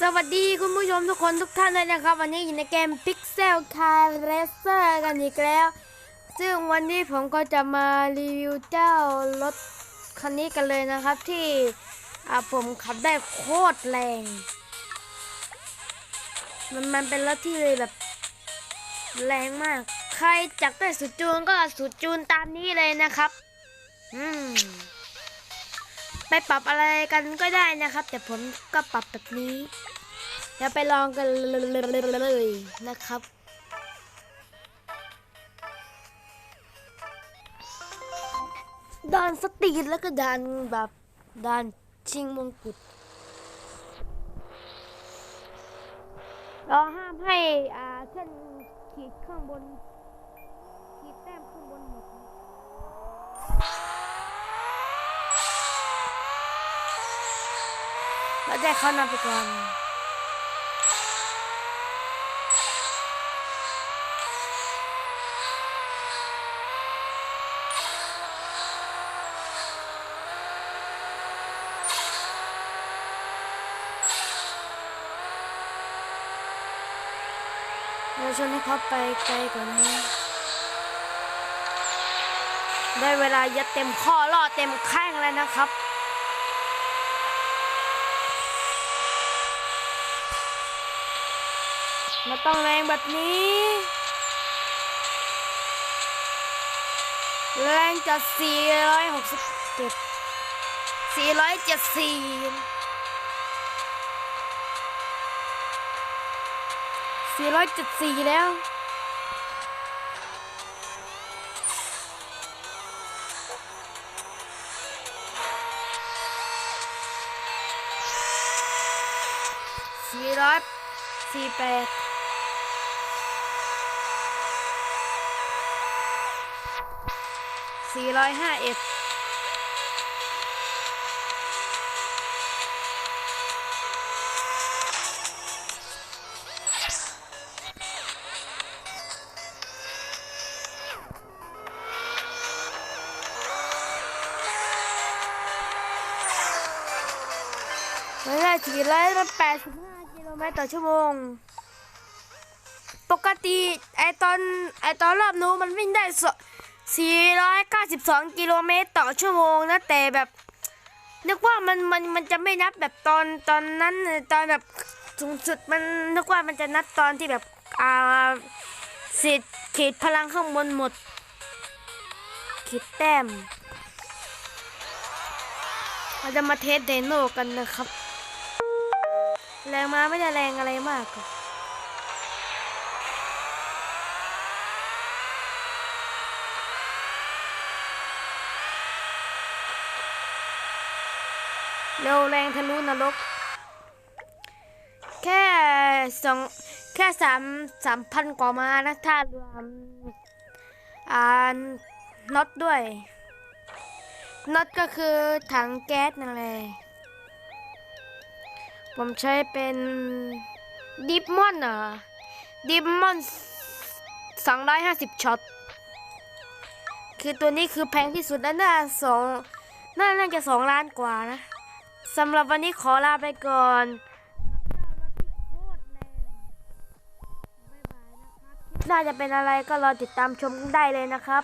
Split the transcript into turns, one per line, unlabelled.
สวัสดีคุณผู้ชมทุกคนทุกท่านเลยนะครับ วันนี้อยู่ในเกม Pixel Car Racer กันอีกแล้ว ซึ่งวันนี้ผมก็จะมารีวิวเจ้ารถคันนี้กันเลยนะครับที่อ่าผมขับได้โคตรแรง มันมันเป็นรถที่เลยแบบแรงมาก ใครจักได้สุดจูนก็สุดจูนตามนี้เลยนะครับ อืม ปปรับอะไรกันก็ได้นะครับ แต่ผมก็ปรับแบบนี้แล้วไปลองกันเลยนะครับ ด่านสตรีทแล้วก็ด่านแบบด่านชิงมงกุฎเราห้ามให้อ่าเส้นขีดข้างบน ขีดแต้มข้างบนหมดนะ เราได้เขานำไปก่อนเราชวนให้เขาไปไกลกว่านี้ ได้เวลายัดเต็มข้อล่อเต็มแข้งแล้วนะครับ มาต้องแรงแบบนี้ แรงจะ467 474 474 แล้ว สี่ร้อยสี่แปด สี่ร้อยห้าเอ็ดไม่ได้สี่ร้อยแปดสิบห้ากิโลเมตรต่อชั่วโมง ปกติไอตอนไอตอนรอบนู้นมันวิ่งได้ส 492 กิโลเมตรต่อชั่วโมงนะแต่แบบนึกว่ามันมันมันจะไม่นับแบบตอนตอนนั้นตอนแบบสูงสุดมันนึกว่ามันจะนับตอนที่แบบอ่าสิทธิ์ขีดพลังข้างบนหมดขีดแต้มเราจะมาเทสเดโนกันนะครับ แรงมาไม่ได้แรงอะไรมากหรอก เร็วแรงทะลุนรก แค่สองแค่สามสามพันกว่ามานะถ้ารวมอ่าน็อตด้วยน็อตก็คือถังแก๊สนั่นแหละผมใช้เป็นดิฟมอนอะดิฟมอนสองร้อยห้าสิบช็อต คือตัวนี้คือแพงที่สุดแล้วน่าสองน่าจะสองล้านกว่านะ สำหรับวันนี้ขอลาไปก่อนน่าจะเป็นอะไรก็รอติดตามชมได้เลยนะครับ